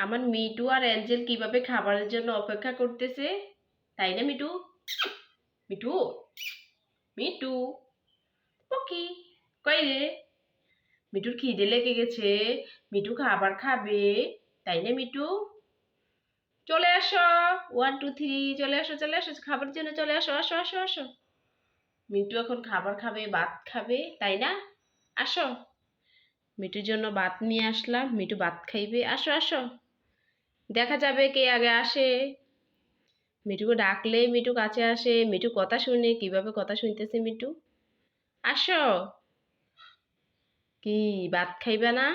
আমার মিটু আর অ্যাঞ্জেল কীভাবে খাবারের জন্য অপেক্ষা করতেছে? তাই না, মিটু? মিটু? মিটু? ওকি কই রে? মিটুর খিদে লেগে গেছে। মিটু খাবার খাবে। তাই না, মিটু? চলে আসো। ওয়ান টু থ্রি চলে আসো চলে আসো। খাবারের জন্য চলে আসো আসো আসো আসো। মিটু এখন খাবার খাবে, ভাত খাবে, তাই না? আসো। মিটুর জন্য ভাত নিয়ে আসলাম। মিটু ভাত খাইবে। আসো আসো। দেখা যাবে কে আগে আসে। মিটুকে ডাকলে মিটু কাছে আসে। মিটু কথা শুনে, কীভাবে কথা শুনতেছে মিটু আসো। কি, ভাত খাইবে না?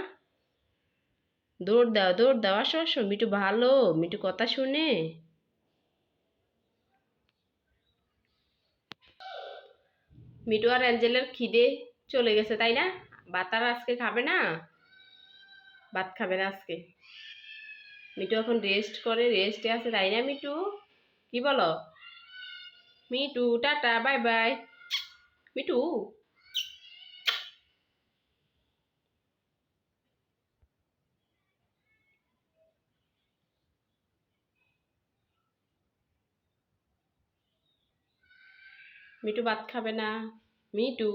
দৌড় দাও দৌড় দাও। আসো আসো। মিটু ভালো মিটু কথা শুনে। মিটু আর অ্যাঞ্জেলের খিদে চলে গেছে, তাই না? ভাত আর আজকে খাবে না? ভাত খাবে না আজকে। মিটু এখন রেস্ট করে রেস্টে আছে তাই না মিটু কি বলো? Mitu tata bye bye Mitu Mitu ভাত খাবে না। মিটু